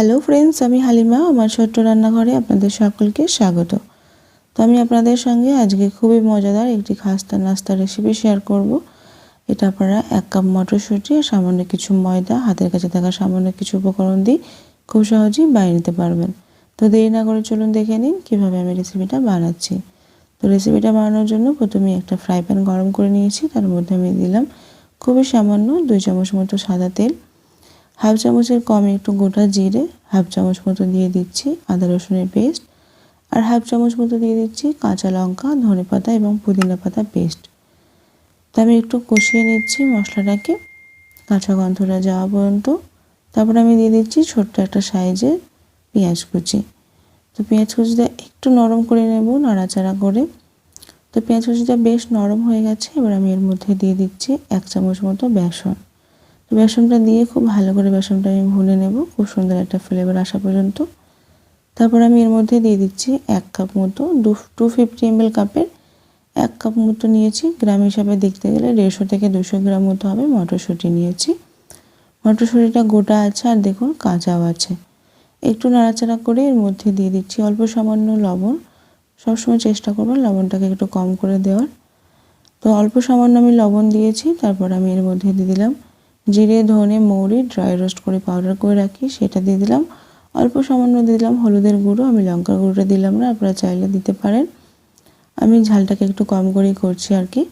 Hello friends আমি হালিমা, আমার ছোট্ট রান্নাঘরে আপনাদের সকলকে স্বাগত। তো আমি আপনাদের সঙ্গে আজকে খুবই মজাদার একটি খাস্তা নাস্তা রেসিপি শেয়ার করব। এটা আপনারা এক কাপ মটরশুঁটি আর সামান্য কিছু ময়দা, হাতের কাছে থাকা সামান্য কিছু উপকরণ দিয়ে খুব সহজেই বানিয়ে নিতে পারবেন। তো দেরি না করে চলুন দেখে নিন কীভাবে আমি রেসিপিটা বানাচ্ছি। তো রেসিপিটা বানানোর জন্য প্রথমে একটা ফ্রাই প্যান গরম করে নিয়েছি। তার মধ্যে আমি দিলাম খুবই সামান্য দুই চামচ মতো সাদা তেল হাফ চামচের কম একটু গোটা জিরে, হাফ চামচ মতো দিয়ে দিচ্ছি আদা রসুনের পেস্ট আর হাফ চামচ মতো দিয়ে দিচ্ছি কাঁচা লঙ্কা, ধনে পাতা এবং পুদিনা পাতা পেস্ট। তো আমি একটু কষিয়ে নিচ্ছি মশলাটাকে। কাঁচা গন্ধটা যাওয়া পর্যন্ত। তারপর আমি দিয়ে দিচ্ছি ছোট্ট একটা সাইজের পেঁয়াজ কুচি। তো পেঁয়াজ কুচিটা একটু নরম করে নেব নাড়াচাড়া করে। তো পেঁয়াজ কুচিটা বেশ নরম হয়ে গেছে। এবার আমি এর মধ্যে দিয়ে দিচ্ছি এক চামচ মতো বেসন। বেসনটা দিয়ে খুব ভালো করে বেসনটা আমি ভুনে নেব। খুব সুন্দর একটা ফ্লেভার আসা পর্যন্ত। তারপর আমি এর মধ্যে দিয়ে দিচ্ছি এক কাপ মতো দু টু ফিফটি এমএল কাপের এক কাপ মতো নিয়েছি। গ্রাম হিসাবে দেখতে গেলে দেড়শো থেকে দুশো গ্রাম মতো হবে মটরশুঁটি নিয়েছি। মটরশুঁটিটা গোটা আছে আর দেখুন কাঁচাও আছে। একটু নাড়াচাড়া করে এর মধ্যে দিয়ে দিচ্ছি অল্প সামান্য লবণ। সবসময় চেষ্টা করবেন লবণটাকে একটু কম করে দেওয়ার। তো অল্প সামান্য আমি লবণ দিয়েছি, তারপর আমি এর মধ্যে দিয়ে দিলাম জিরে, ধনে, মৌরি ড্রাই রোস্ট করে পাউডার করে রাখি, সেটা দিয়ে দিলাম। অল্প সামান্য দিয়ে দিলাম হলুদের গুঁড়ো, আমি লঙ্কার গুঁড়োটা দিলাম না, আপনারা চাইলে দিতে পারেন। আমি ঝালটাকে একটু কম করেই করছি আর কি।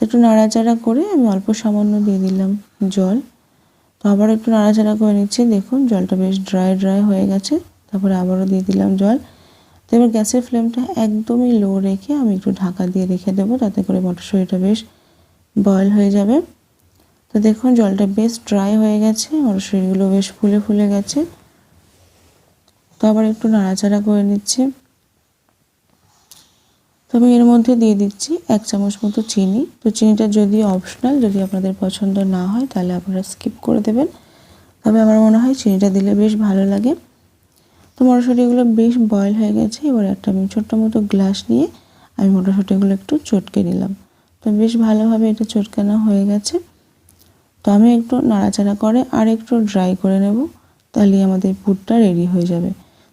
একটু নাড়াচাড়া করে আমি অল্প সামান্য দিয়ে দিলাম জল। তো আবার একটু নাড়াচাড়া করে নিচ্ছি, দেখুন জলটা বেশ ড্রাই ড্রাই হয়ে গেছে। তারপরে আবারও দিয়ে দিলাম জল। তো এবার গ্যাসের ফ্লেমটা একদমই লো রেখে আমি একটু ঢাকা দিয়ে রেখে দেবো, তাতে করে মটরশুঁটিটা বেশ বয়েল হয়ে যাবে। তো দেখুন, জলটা বেশ ড্রাই হয়ে গেছে মটরশুঁটিগুলো বেশ ফুলে ফুলে গেছে। তো আবার একটু নাড়াচাড়া করে নিচ্ছি। তো আমি এর মধ্যে দিয়ে দিচ্ছি এক চামচ মতো চিনি। তো চিনিটা যদি অপশনাল যদি আপনাদের পছন্দ না হয়, তাহলে আপনারা স্কিপ করে দেবেন। তবে আমার মনে হয় চিনিটা দিলে বেশ ভালো লাগে। তো মটরশুঁটিগুলো বেশ বয়েল হয়ে গেছে। এবার একটা আমি ছোট্ট মতো গ্লাস নিয়ে আমি মটরশুঁটিগুলো একটু চটকে নিলাম। তো বেশ ভালোভাবে এটা চটকানো হয়ে গেছে। তো আমি একটু নাড়াচাড়া করে আর একটু ড্রাই করে নেব তাহলেই আমাদের পুরটা রেডি হয়ে যাবে।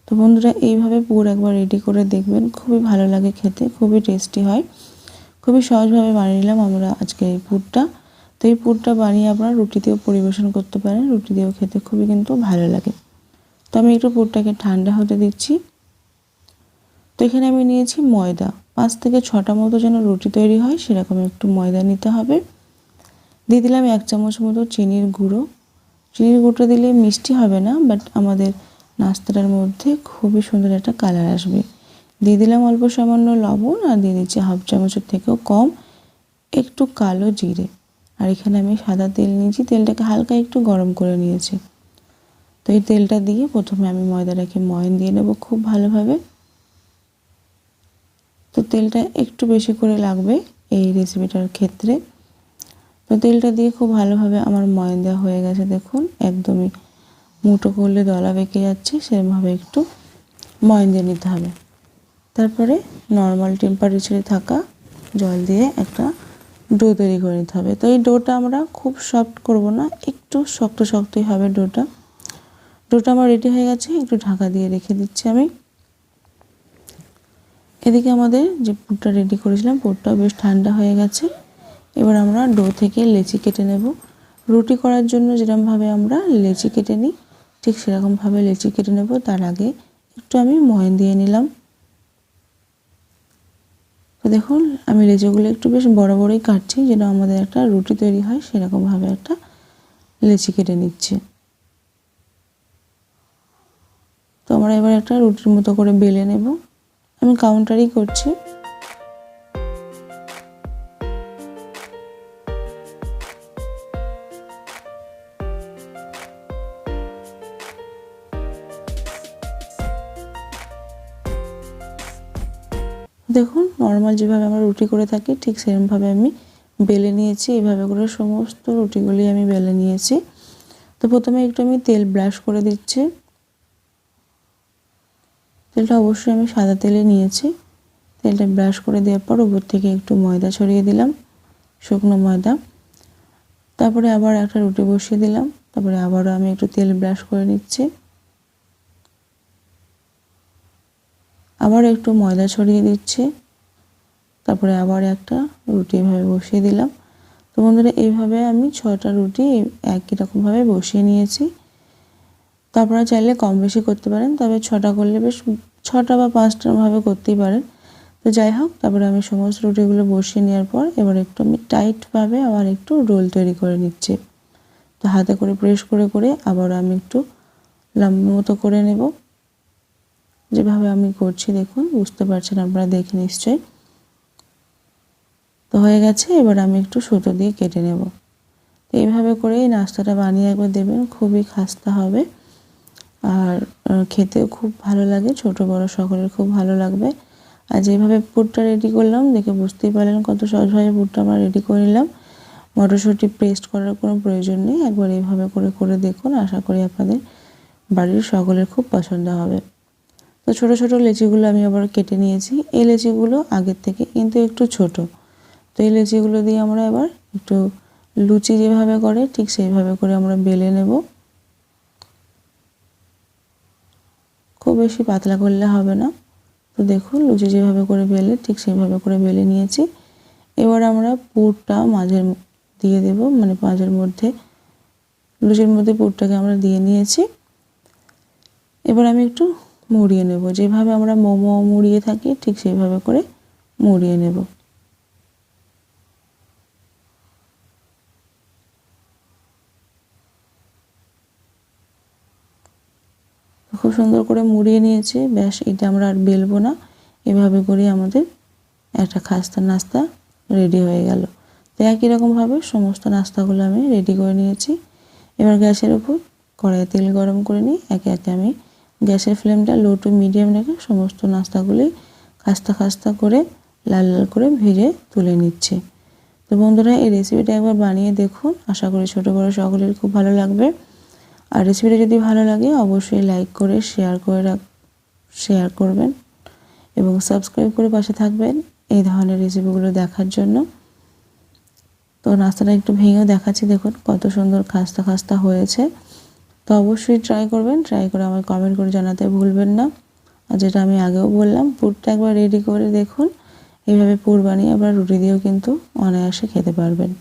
তো বন্ধুরা, এইভাবে পুর একবার রেডি করে দেখবেন, খুবই ভালো লাগে খেতে, খুবই টেস্টি হয়। খুবই সহজভাবে বানিয়ে নিলাম আমরা আজকে এই পুরটা। তো এই পুরটা বানিয়ে আপনারা রুটি দিয়েও পরিবেশন করতে পারেন, রুটি দিয়েও খেতে খুবই কিন্তু ভালো লাগে। তো আমি একটু পুরটাকে ঠান্ডা হতে দিচ্ছি। তো এখানে আমি নিয়েছি ময়দা, পাঁচ থেকে ছটা মতো যেন রুটি তৈরি হয়, সেরকম একটু ময়দা নিতে হবে। দিয়ে দিলাম এক চামচ মতো চিনির গুঁড়ো। চিনির গুঁড়োটা দিলে মিষ্টি হবে না বাট আমাদের নাস্তাটার মধ্যে খুবই সুন্দর একটা কালার আসবে। দিয়ে দিলাম অল্প সামান্য লবণ আর দিয়ে দিচ্ছি হাফ চামচের থেকেও কম একটু কালো জিরে। আর এখানে আমি সাদা তেল নিয়েছি, তেলটাকে হালকা একটু গরম করে নিয়েছি। তো এই তেলটা দিয়ে প্রথমে আমি ময়দাটাকে ময়ন দিয়ে নেব খুব ভালোভাবে। তো তেলটা একটু বেশি করে লাগবে এই রেসিপিটার ক্ষেত্রে। তো তেলটা দিয়ে খুব ভালোভাবে আমার ময়ন দেওয়া হয়ে গেছে, দেখুন। একদমই মুটো করলে দলা বেঁকে যাচ্ছে সেরকমভাবে একটু ময়ন দিয়ে নিতে হবে। তারপরে নর্মাল টেম্পারেচারে থাকা জল দিয়ে একটা ডো তৈরি করে নিতে হবে। তো এই ডোটা আমরা খুব সফট করব না, একটু শক্ত শক্তই হবে ডোটা ডোটা আমার রেডি হয়ে গেছে, একটু ঢাকা দিয়ে রেখে দিচ্ছি আমি। এদিকে আমাদের যে পুরটা রেডি করেছিলাম, পুরটাও বেশ ঠান্ডা হয়ে গেছে। এবার আমরা ডো থেকে লেচি কেটে নেব। রুটি করার জন্য যেরকমভাবে আমরা লেচি কেটে নিই, ঠিক সেরকমভাবে লেচি কেটে নেব। তার আগে একটু আমি ময়ন দিয়ে নিলাম। তো দেখুন, আমি লেচিগুলো একটু বেশ বড় বড়ই কাটছি, যেন আমাদের একটা রুটি তৈরি হয়, সেরকমভাবে একটা লেচি কেটে নিচ্ছি। তো আমরা এবার একটা রুটির মতো করে বেলে নেব। আমি কাউন্টারই করছি। দেখুন নর্মাল যেভাবে আমরা রুটি করে থাকি, ঠিক সেরকমভাবে আমি বেলে নিয়েছি। এইভাবে করে সমস্ত রুটিগুলি আমি বেলে নিয়েছি। তো প্রথমে একটু আমি তেল ব্রাশ করে দিচ্ছি। তেলটা অবশ্যই আমি সাদা তেলে নিয়েছি। তেলটা ব্রাশ করে দেওয়ার পর উপর থেকে একটু ময়দা ছড়িয়ে দিলাম, শুকনো ময়দা। তারপরে আবার একটা রুটি বসিয়ে দিলাম। তারপরে আবারও আমি একটু তেল ব্রাশ করে নিচ্ছি। আবার একটু ময়দা ছড়িয়ে দিচ্ছি। তারপরে আবার একটা রুটি এভাবে বসিয়ে দিলাম। তো বন্ধুরা এইভাবে আমি ছটা রুটি একই রকমভাবে বসিয়ে নিয়েছি। তো আপনারা চাইলে কম বেশি করতে পারেন, তবে ছটা করলে বেশ ছটা বা পাঁচটা ভাবে করতেই পারেন। তো যাই হোক, তারপরে আমি সমস্ত রুটিগুলো বসিয়ে নেওয়ার পর এবার একটু আমি টাইটভাবে আবার একটু রোল তৈরি করে নিচ্ছি। তো হাতে করে প্রেস করে করে আবার আমি একটু লম্বা মতো করে নেব। যেভাবে আমি করছি, দেখুন, বুঝতে পারছেন আপনারা, দেখে নিশ্চয়ই। তো হয়ে গেছে, এবার আমি একটু সুতো দিয়ে কেটে নেব। তো এইভাবে করে এই নাস্তাটা বানিয়ে একবার দেবেন, খুবই খাস্তা হবে। আর খেতেও খুব ভালো লাগে, ছোট বড় সকলের খুব ভালো লাগবে। আর যেভাবে পুরটা রেডি করলাম, দেখে বুঝতেই পারলেন কত সহজভাবে পুরটা আমরা রেডি করে নিলাম। মটরশুঁটি পেস্ট করার কোনো প্রয়োজন নেই, একবার এইভাবে করে করে দেখুন। আশা করি আপনাদের বাড়ির সকলের খুব পছন্দ হবে। তো ছোট ছোট লেচিগুলো আমি আবার কেটে নিয়েছি। এই লেচিগুলো আগের থেকে কিন্তু একটু ছোট। তো এই লেচিগুলো দিয়ে আমরা এবার একটু লুচি যেভাবে করে, ঠিক সেইভাবে করে আমরা বেলে নেব। খুব বেশি পাতলা করলে হবে না। তো দেখুন, লুচি যেভাবে করে বেলে, ঠিক সেইভাবে করে বেলে নিয়েছি। এবার আমরা পুরটা মাঝের দিয়ে দেব মানে মাঝের মধ্যে, লুচির মধ্যে পুরটাকে আমরা দিয়ে নিয়েছি। এবার আমি একটু মুড়িয়ে নেব। যেভাবে আমরা মোমো মুড়িয়ে থাকি, ঠিক সেইভাবে করে মুড়িয়ে নেব। খুব সুন্দর করে মুড়িয়ে নিয়েছি। ব্যাস, এটা আমরা আর বেলবো না। এভাবে করে আমাদের একটা খাস্তা নাস্তা রেডি হয়ে গেল। তো একই রকমভাবে সমস্ত নাস্তাগুলো আমি রেডি করে নিয়েছি। এবার গ্যাসের উপর কড়াইয়ে তেল গরম করে নিই একে একে আমি গ্যাসের ফ্লেমটা লো টু মিডিয়াম রেখে সমস্ত নাস্তাগুলি খাস্তা খাস্তা করে, লাল লাল করে ভেজে তুলে নিচ্ছে। তো বন্ধুরা, এই রেসিপিটা একবার বানিয়ে দেখুন। আশা করি ছোটো বড়ো সকলের খুব ভালো লাগবে। আর রেসিপিটা যদি ভালো লাগে, অবশ্যই লাইক করে শেয়ার করে রাখ শেয়ার করবেন এবং সাবস্ক্রাইব করে পাশে থাকবেন এই ধরনের রেসিপিগুলো দেখার জন্য। তো নাস্তাটা একটু ভেঙেও দেখাচ্ছি, দেখুন কত সুন্দর খাস্তা খাস্তা হয়েছে। তো অবশ্যই ট্রাই করবেন ট্রাই করে আমার কমেন্ট করে জানাতে ভুলবেন না। আর যেটা আমি আগেও বললাম, পুরটা একবার রেডি করে দেখুন। এইভাবে পুর বানিয়ে আবার রুটি দিয়েও কিন্তু অনায়াসে খেতে পারবেন।